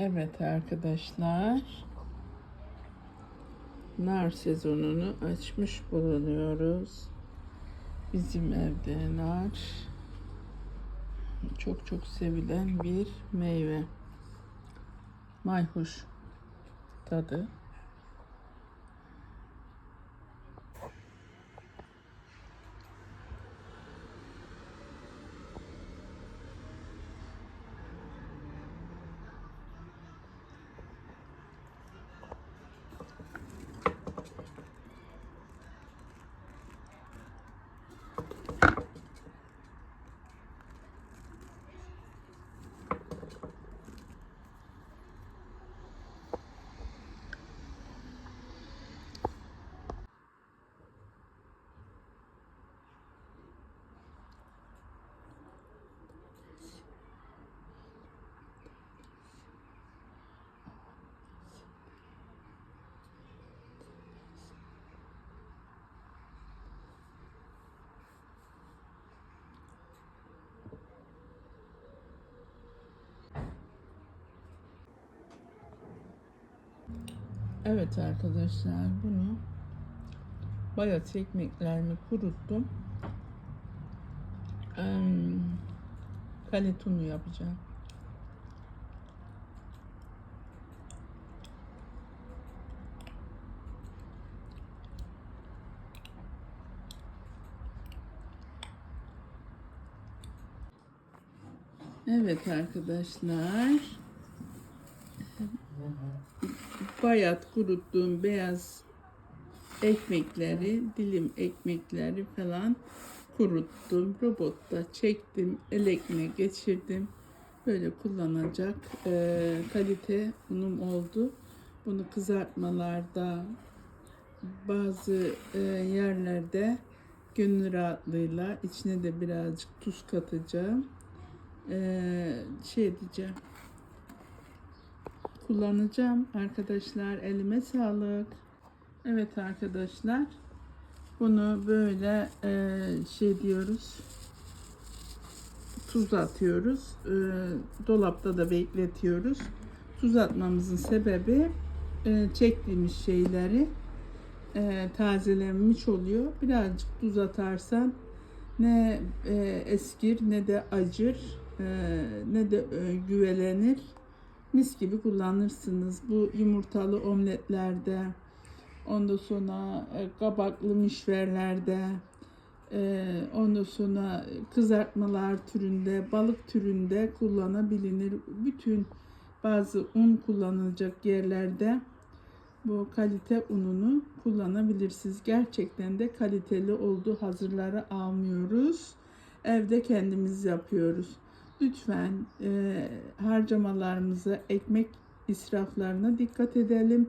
Evet arkadaşlar. Nar sezonunu açmış bulunuyoruz. Bizim evde nar çok çok sevilen bir meyve. Mayhoş tadı. Evet arkadaşlar bunu bayat ekmeklerimi kuruttum. Kaletunu yapacağım. Evet arkadaşlar. Bayat kuruttuğum beyaz ekmekleri, dilim ekmekleri falan kuruttum. Robotta çektim, elekine geçirdim. Böyle kullanacak eee, kalite unum oldu. Bunu kızartmalarda bazı eee, yerlerde gönül rahatlığıyla içine de birazcık tuz katacağım. Eee, şey diyeceğim kullanacağım arkadaşlar. Elime sağlık. Evet arkadaşlar. Bunu böyle e, şey diyoruz. Tuz atıyoruz. E, dolapta da bekletiyoruz. Tuz atmamızın sebebi e, çektiğimiz şeyleri e, tazelenmiş oluyor. Birazcık tuz atarsan ne e, eskir ne de acır e, ne de e, güvelenir mis gibi kullanırsınız. Bu yumurtalı omletlerde, ondan sonra e, kabaklı mişverlerde, e, ondan sonra kızartmalar türünde, balık türünde kullanabilir. Bütün bazı un kullanılacak yerlerde bu kalite ununu kullanabilirsiniz. Gerçekten de kaliteli olduğu hazırları almıyoruz. Evde kendimiz yapıyoruz. Lütfen e, harcamalarımıza, ekmek israflarına dikkat edelim.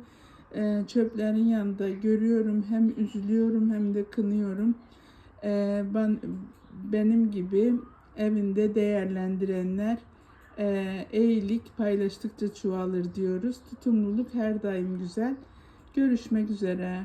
E, çöplerin yanında görüyorum hem üzülüyorum hem de kınıyorum. E, ben benim gibi evinde değerlendirenler e, iyilik paylaştıkça çoğalır diyoruz. Tutumluluk her daim güzel. Görüşmek üzere.